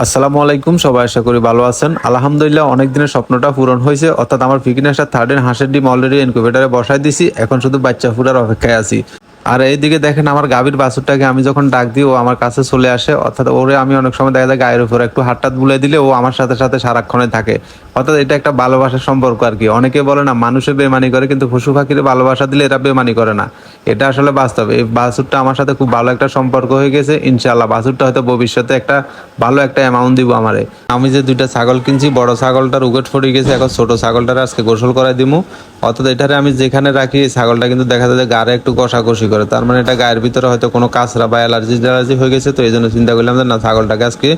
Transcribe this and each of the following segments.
আসসালামু আলাইকুম, সবাই আশা করি ভালো আছেন। আলহামদুলিল্লাহ অনেক দিনের স্বপ্নটা পূরণ হয়েছে। অর্থাৎ আমার ফিকিনেসটা থার্ড এন্ড হাঁসের ডিম অলরেডি ইনকিউবেটারে বসাই দিছি। এখন শুধু বাচ্চা ফুরার অপেক্ষায় আছি। আর এইদিকে দেখেন আমার গাভীর বাছুরটাকে আমি যখন ডাক দিই, ও আমার কাছে চলে আসে। অর্থাৎ ওরে আমি অনেক সময় দেখা যায় গায়ের উপর একটু হাতটাত বুলে দিলে ও আমার সাথে সাথে সারাক্ষণে থাকে। অর্থাৎ এটা একটা ভালোবাসার সম্পর্ক আর কি। অনেকে বলে না মানুষে বেমানি করে, কিন্তু পশু পাখির ভালোবাসা দিলে এরা বেমানি করে না। এটা আসলে বাস্তব। এই বাছুরটা আমার সাথে খুব ভালো একটা সম্পর্ক হয়ে গেছে ইনশাল্লাহ বাছুরটা হয়তো ভবিষ্যতে একটা ভালো একটা অ্যামাউন্ট দিব আমারে। আমি যে দুইটা ছাগল কিনছি, বড় ছাগলটার উগট ফড়ে গেছে, এখন ছোট ছাগলটার আজকে গোসল করাই দিমু। অর্থাৎ এটারে আমি যেখানে রাখি, এই ছাগলটা কিন্তু দেখা যায় গাড়ে একটু কষাকষি করে। তার মানে এটা গায়ের ভিতরে হয়তো কোনো কাঁচরা বা অ্যালার্জি অ্যালার্জি হয়ে গেছে, তো এই জন্য চিন্তা করলাম যে না, ছাগলটাকে আজকে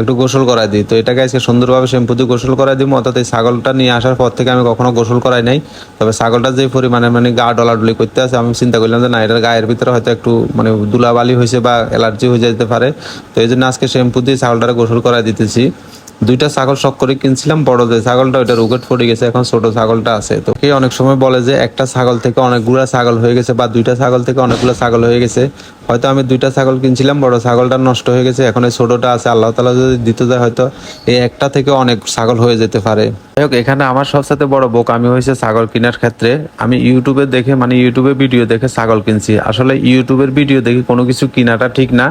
একটু গোসল করাই দিই। তো এটাকে আজকে সুন্দরভাবে শ্যাম্পু দিয়ে গোসল করাই দিব, অর্থাৎ এই ছাগলটা নিয়ে আসার পর থেকে আমি কখনো গোসল করাই নাই। তবে ছাগলটা যে পরিমাণে মানে গা ডলাডলি করতে আছে, আমি চিন্তা করলাম যে না, এটার গায়ের ভিতরে হয়তো একটু মানে ধুলাবালি হয়েছে বা অ্যালার্জি হয়ে যেতে পারে। তো এই জন্য আজকে শ্যাম্পু দিয়ে ছাগলটাকে গোসল করাই দিতেছি। দুইটা ছাগল শখ করে কিনছিলাম, বড় যে ছাগলটা, ওইটা রুগেট পড়ে গেছে, এখন ছোট ছাগলটা আছে। তো কে অনেক সময় বলে যে একটা ছাগল থেকে অনেকগুলা ছাগল হয়ে গেছে বা দুইটা ছাগল থেকে অনেকগুলো ছাগল হয়ে গেছে। হয়তো আমি দুইটা ছাগল কিনছিলাম, বড় ছাগলটা নষ্ট হয়ে গেছে, এখন এই ছোটটা আছে, আল্লাহ তালা যদি দিতে যায়, হয়তো এই একটা থেকে অনেক ছাগল হয়ে যেতে পারে। যাই হোক, এখানে আমার সবসাথে বড় বোক আমি হয়েছে ছাগল কেনার ক্ষেত্রে। আমি ইউটিউবে দেখে মানে ইউটিউবে ভিডিও দেখে ছাগল কিনছি। আসলে ইউটিউবের ভিডিও দেখে কোনো কিছু কিনাটা ঠিক না।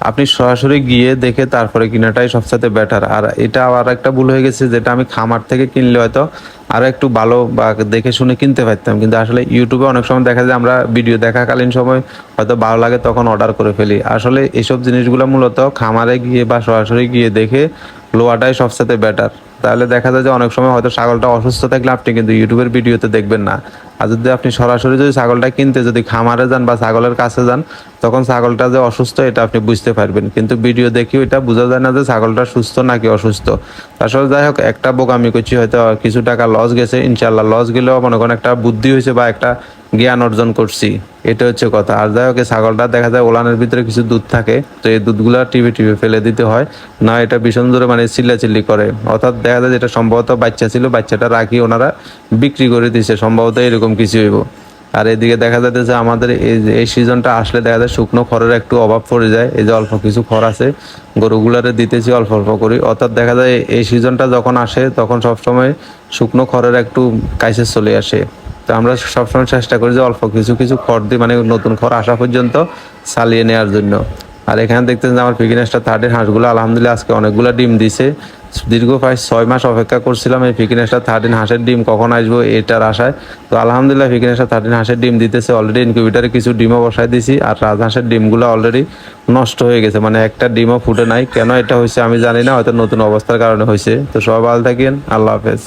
আপনি সরাসরি গিয়ে দেখে তারপরে কিনাটাই সবসাথে বেটার আর এটা আবার একটা ভুল হয়ে গেছে, যেটা আমি খামার থেকে কিনলে হয়তো আরও একটু ভালো বা দেখে শুনে কিনতে পারতাম। কিন্তু আসলে ইউটিউবে অনেক সময় দেখা যায় আমরা ভিডিও দেখাকালীন সময় হয়তো ভালো লাগে তখন অর্ডার করে ফেলি। আসলে এসব জিনিসগুলো মূলত খামারে গিয়ে বা সরাসরি গিয়ে দেখে লোয়াটাই সবসাথে বেটার তাহলে দেখা যায় যে অনেক সময় হয়তো ছাগলটা অসুস্থ থাকলে আপনি কিন্তু ইউটিউবের ভিডিওতে দেখবেন না। আর যদি আপনি সরাসরি যদি ছাগলটা কিনতে, যদি খামারে যান বা ছাগলের কাছে যান, তখন ছাগলটা যে অসুস্থ, এটা আপনি বুঝতে পারবেন। কিন্তু ভিডিও দেখি এটা বোঝা যায় না যে ছাগলটা সুস্থ নাকি অসুস্থ। আসলে যাই হোক, একটা বোকামি করছি, হয়তো কিছু টাকা লস গেছে ইনশাল্লাহ লস গেলেও মনে করেন একটা বুদ্ধি হয়েছে বা একটা জ্ঞান অর্জন করছি, এটা হচ্ছে কথা। আর যাই হোক ছাগলটা দেখা যায় ওলানের ভিতরে কিছু দুধ থাকে, তো এই দুধগুলা টিভি টিভি ফেলে দিতে হয়, না এটা ভীষণ জোরে মানে চিল্লাচিল্লি করে। অর্থাৎ দেখা যায় যেটা সম্ভবত বাচ্চা ছিল, বাচ্চাটা রাখি ওনারা বিক্রি করে দিছে, সম্ভবত এরকম কিছু হইব। আর এদিকে দেখা যাচ্ছে আমাদের এই সিজনটা আসলে দেখা যায় শুকনো খড়ের একটু অভাব পড়ে যায়, এই যে অল্প কিছু খড় আছে, গরুগুলারে দিতেছি অল্প অল্প করি। অর্থাৎ দেখা যায় এই সিজনটা যখন আসে, তখন সবসময় শুকনো খড়ের একটু কাইসে চলে আসে। তো আমরা সবসময় চেষ্টা করি যে অল্প কিছু কিছু খড় দিই মানে নতুন খড় আসা পর্যন্ত চালিয়ে নেওয়ার জন্য। আর এখানে দেখতেছেন যে আমার ফিকিনেসটা থার্ডের হাঁসগুলো, আলহামদুলিল্লাহ আজকে অনেকগুলো ডিম দিছে। দীর্ঘ প্রায় ছয় মাস অপেক্ষা করছিলাম এই ফিকিনেসটা থার্টিন হাঁসের ডিম কখন আসব এটার আশায়। তো আলহামদুলিল্লাহ ফিকিনেসটা থার্টিন হাঁসের ডিম দিতেছে অলরেডি ইনকিউবেটারে কিছু ডিমও বসাই দিছি আর রাজহাঁসের ডিমগুলো অলরেডি নষ্ট হয়ে গেছে। মানে একটা ডিমও ফুটে নাই। কেন এটা হয়েছে আমি জানি না, হয়তো নতুন অবস্থার কারণে হয়েছে। তো সবাই ভালো থাকেন, আল্লাহ হাফেজ।